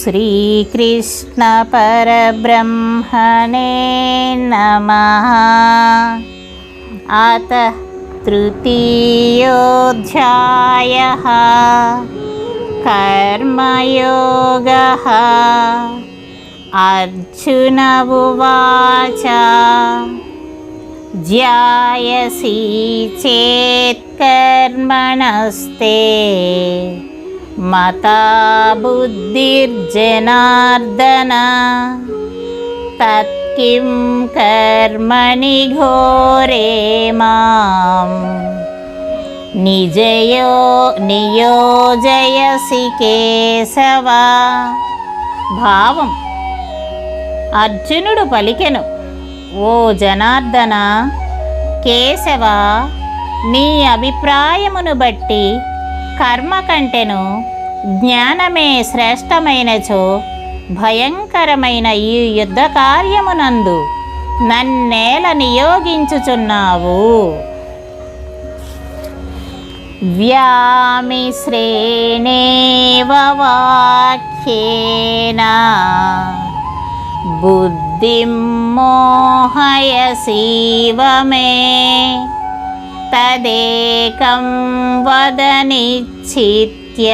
श्रीकृष्णपरब्रह्मणे नमः अथ तृतीयोऽध्यायः कर्मयोगः अर्जुन उवाच ध्यायसि चेत् कर्मणस्ते మతాబుద్ధిర్జనార్దన తత్కిం కర్మణి ఘోరే మాం. నిజయో నియోజయసి కేశవ. భావం. అర్జునుడు పలికెను ఓ జనార్దన కేశవ నీ అభిప్రాయమును బట్టి కర్మ కంటెను జ్ఞానమే శ్రేష్టమైనచో భయంకరమైన ఈ యుద్ధ కార్యమునందు నన్నేల నియోగించుచున్నావు. వ్యామిశ్రేణేవ వాక్యేన బుద్ధిం మోహయసీవ మే తదేకం వదనిచ్చిత్య.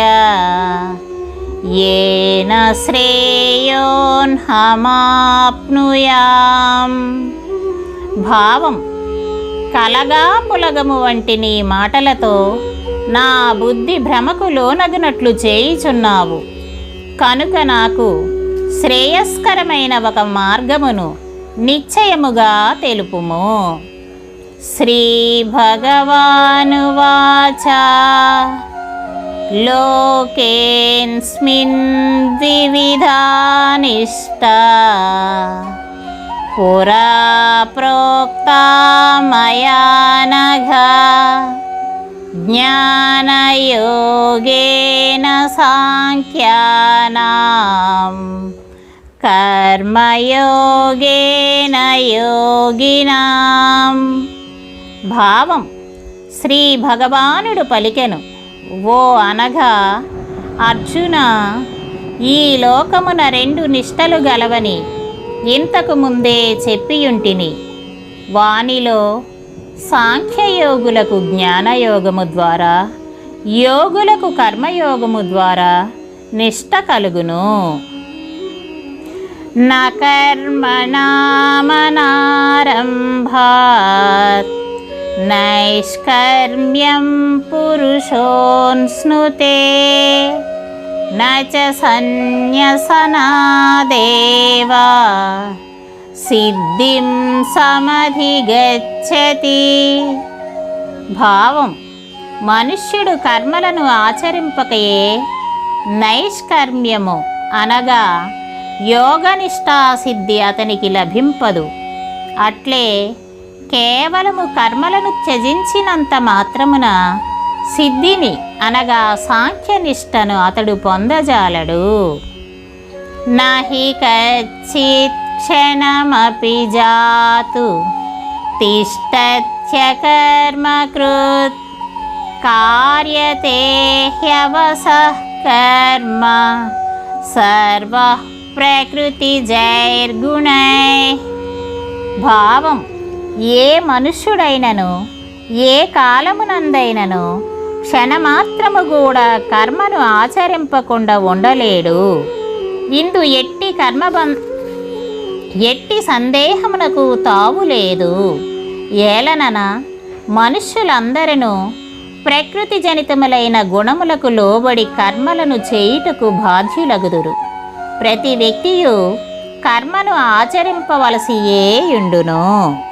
येन శ్రేయోన్హమాప్నుయాం భావం కలగా పులగము వంటి నీ మాటలతో నా బుద్ధి భ్రమకు లోనగినట్లు చేయుచున్నావు కనుక నాకు శ్రేయస్కరమైన ఒక మార్గమును నిశ్చయముగా తెలుపుము. श्रीभगवानुवाच लोकेऽस्मिन् द्विविधानिष्टा पुरा प्रोक्ता मया नघ ज्ञानयोगेन साङ्ख्यानां कर्मयोगेन योगिनाम् భావం శ్రీ భగవానుడు పలికెను. ఓ అనగా అర్జున ఈ లోకమున రెండు నిష్టలు గలవని ఇంతకు ముందే చెప్పియుంటిని. వానిలో సాంఖ్యయోగులకు జ్ఞానయోగము ద్వారా యోగులకు కర్మయోగము ద్వారా నిష్ట కలుగును. న కర్మణామనారంభాత్ నైష్కర్మ్యం పురుషోన్స్నుతే న చ సిద్ధిం సమధిగచ్చతి భావం మనుష్యుడు కర్మలను ఆచరింపకయే నైష్కర్మ్యము అనగా యోగనిష్టా సిద్ధి అతనికి లభింపదు. అట్లే కేవలము కర్మలను త్యజించినంత మాత్రమున సిద్ధిని అనగా సాంఖ్యనిష్టను అతడు పొందజాలడు. నహి కచ్చిత్ క్షణమపి జాతు తిష్టత్య కర్మకృత్ కార్యతే హ్యవసః కర్మ సర్వ ప్రకృతి జైర్గుణై. భావం ఏ మనుష్యుడైనను ఏ కాలమునందైనను క్షణమాత్రము కూడా కర్మను ఆచరింపకుండా ఉండలేడు. ఇందు ఎట్టి కర్మబం ఎట్టి సందేహమునకు తావు లేదు. ఏలనన మనుష్యులందరూ ప్రకృతి జనితములైన గుణములకు లోబడి కర్మలను చేయుటకు బాధ్యులగుదురు. ప్రతి వ్యక్తియు కర్మను ఆచరింపవలసియే యుండును.